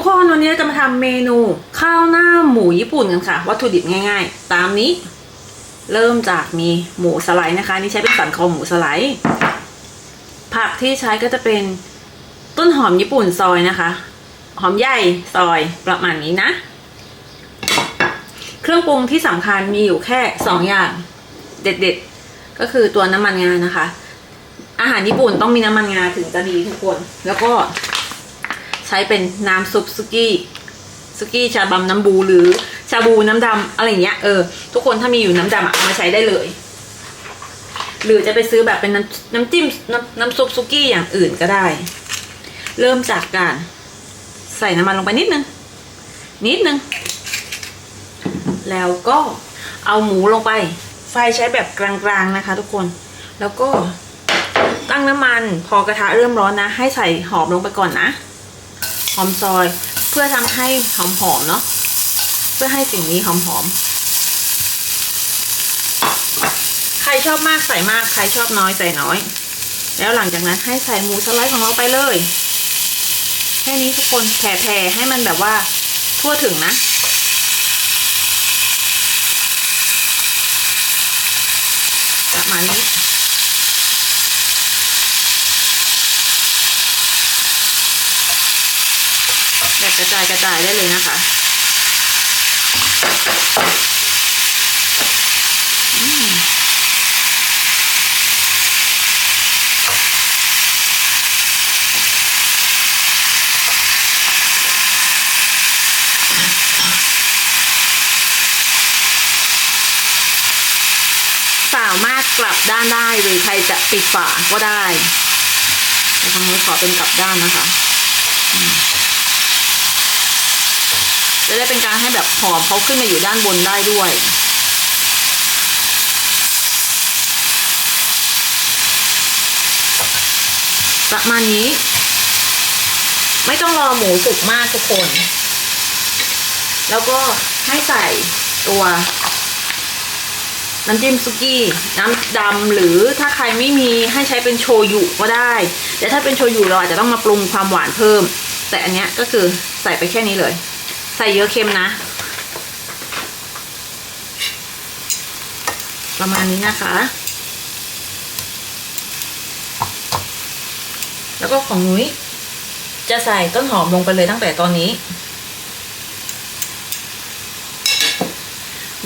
ทุกคนวันนี้เราจะมาทำเมนูข้าวหน้าหมูญี่ปุ่นกันค่ะ วัตถุดิบง่าย ๆ ตามนี้ เริ่มจากมีหมูสไลด์นะคะ นี่ใช้เป็นสันคอหมูสไลด์ผักที่ใช้ก็จะเป็นต้นหอมญี่ปุ่นซอยนะคะ หอมใหญ่ซอยประมาณนี้นะ เครื่องปรุงที่สำคัญมีอยู่แค่สองอย่างเด็ดๆ ก็คือตัวน้ำมันงานะคะ อาหารญี่ปุ่นต้องมีน้ำมันงาถึงจะดีทุกคน แล้วก็ ใช้เป็นน้ำซุปซุกี้ซุกี้ชาบัมน้ำบูหรือชาบูน้ำดำอะไรเงี้ยเออทุกคนถ้ามีอยู่น้ำดำอะเอามาใช้ได้เลย หรือจะไปซื้อแบบเป็นน้ำน้ำจิ้มน้ำน้ำซุปซุกี้อย่างอื่นก็ได้ เริ่มจากการใส่น้ำมันลงไปนิดนึง นิดนึง แล้วก็เอาหมูลงไป ไฟใช้แบบกลางๆนะคะ ทุกคนแล้วก็ตั้งน้ำมันพอกระทะเริ่มร้อนนะ ให้ใส่หอมลงไปก่อนนะ อมซอย เพื่อทำให้หอมๆเนาะเพื่อให้สิ่งนี้หอมๆใครชอบมากใส่มากใครชอบน้อยใส่น้อย แล้วหลังจากนั้นให้ใส่หมูสไลด์ของเราไปเลยแค่นี้ทุกคนแผ่ๆให้มันแบบว่าทั่วถึงนะประมาณนี้ แบบก ระจายกระจายได้เลยนะคะสามารถกลับด้านได้หรือใครจะปิดฝาก็ได้แต่ทางนี้ขอเป็นกลับด้านนะคะ จะได้เป็นการให้แบบหอมเขาขึ้นมาอยู่ด้านบนได้ด้วยประมาณนี้ ไม่ต้องรอหมูสุกมากทุกคน แล้วก็ให้ใส่ตัวน้ำจิ้มซุกี้ น้ำดำหรือถ้าใครไม่มีให้ใช้เป็นโชยุก็ได้แต่ถ้าเป็นโชยุเราอาจจะต้องมาปรุงความหวานเพิ่ม แต่อันเนี้ยก็คือใส่ไปแค่นี้เลย ใส่เยอะเค็มนะ ประมาณนี้นะคะ แล้วก็ของนุ้ยจะใส่ต้นหอมลงไปเลยตั้งแต่ตอนนี้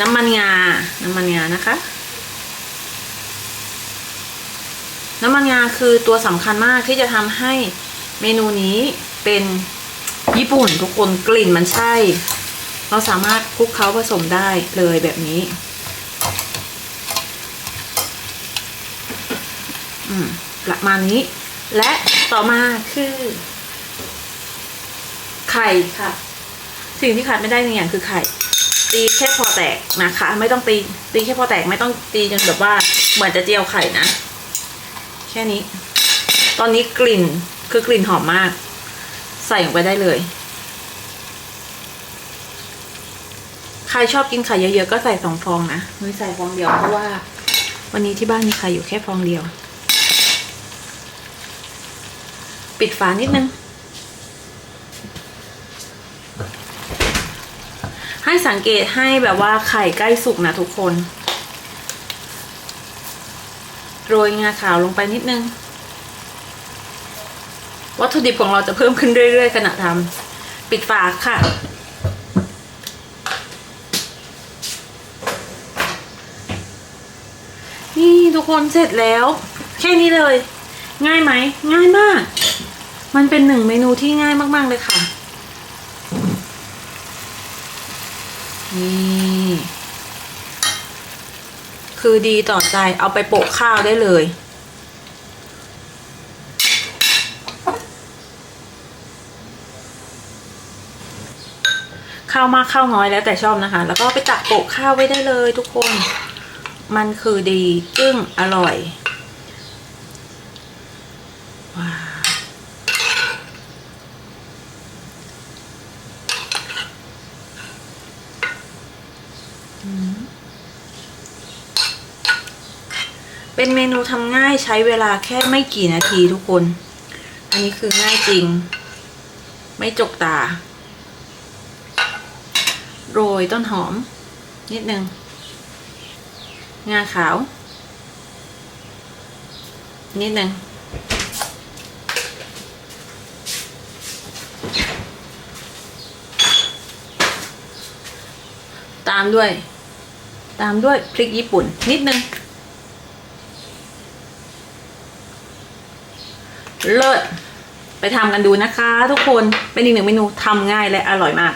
น้ำมันงา น้ำมันงานะคะ น้ำมันงาคือตัวสำคัญมากที่จะทำให้เมนูนี้เป็น ญี่ปุ่นทุกคนกลิ่นมันใช่ เราสามารถคลุกเคล้าผสมได้เลยแบบนี้อืมประมาณนี้ และต่อมาคือ ไข่ค่ะ สิ่งที่ขาดไม่ได้หนึ่งอย่างคือไข่ ตีแค่พอแตกนะคะ ไม่ต้องตี ตีแค่พอแตกไม่ต้องตีจนแบบว่าเหมือนจะเจียวไข่นะ แค่นี้ ตอนนี้กลิ่นคือกลิ่นหอมมาก ใส่ลงไปได้เลย ใครชอบกินไข่เยอะๆก็ใส่สองฟองนะนุ้ยใส่ฟองเดียวเพราะว่า วันนี้ที่บ้านมีไข่อยู่แค่ฟองเดียว ปิดฝานิดนึง ให้สังเกตให้แบบว่าไข่ใกล้สุกนะทุกคน โรยงาขาวลงไปนิดนึง วัตถุดิบของเราจะเพิ่มขึ้นเรื่อยๆขณะทำปิดฝาค่ะ นี่ทุกคนเสร็จแล้ว แค่นี้เลย ง่ายไหม ง่ายมาก มันเป็นหนึ่งเมนูที่ง่ายมาก ๆ เลยค่ะ นี่คือดีต่อใจเอาไปโปะข้าวได้เลย ข้าวมากข้าวน้อยแล้วแต่ชอบนะคะ แล้วก็ไปตักโปะข้าวไว้ได้เลยทุกคน มันคือดีจึ้งอร่อยว้าวเป็นเมนูทำง่ายใช้เวลาแค่ไม่กี่นาทีทุกคน อันนี้คือง่ายจริง ไม่จกตา โรยต้นหอม นิดนึง งาขาว นิดนึง ตามด้วย ตามด้วยพริกญี่ปุ่น นิดนึง เลิศไปทำกันดูนะคะทุกคนเป็นอีกหนึ่งเมนูทำง่ายและอร่อยมาก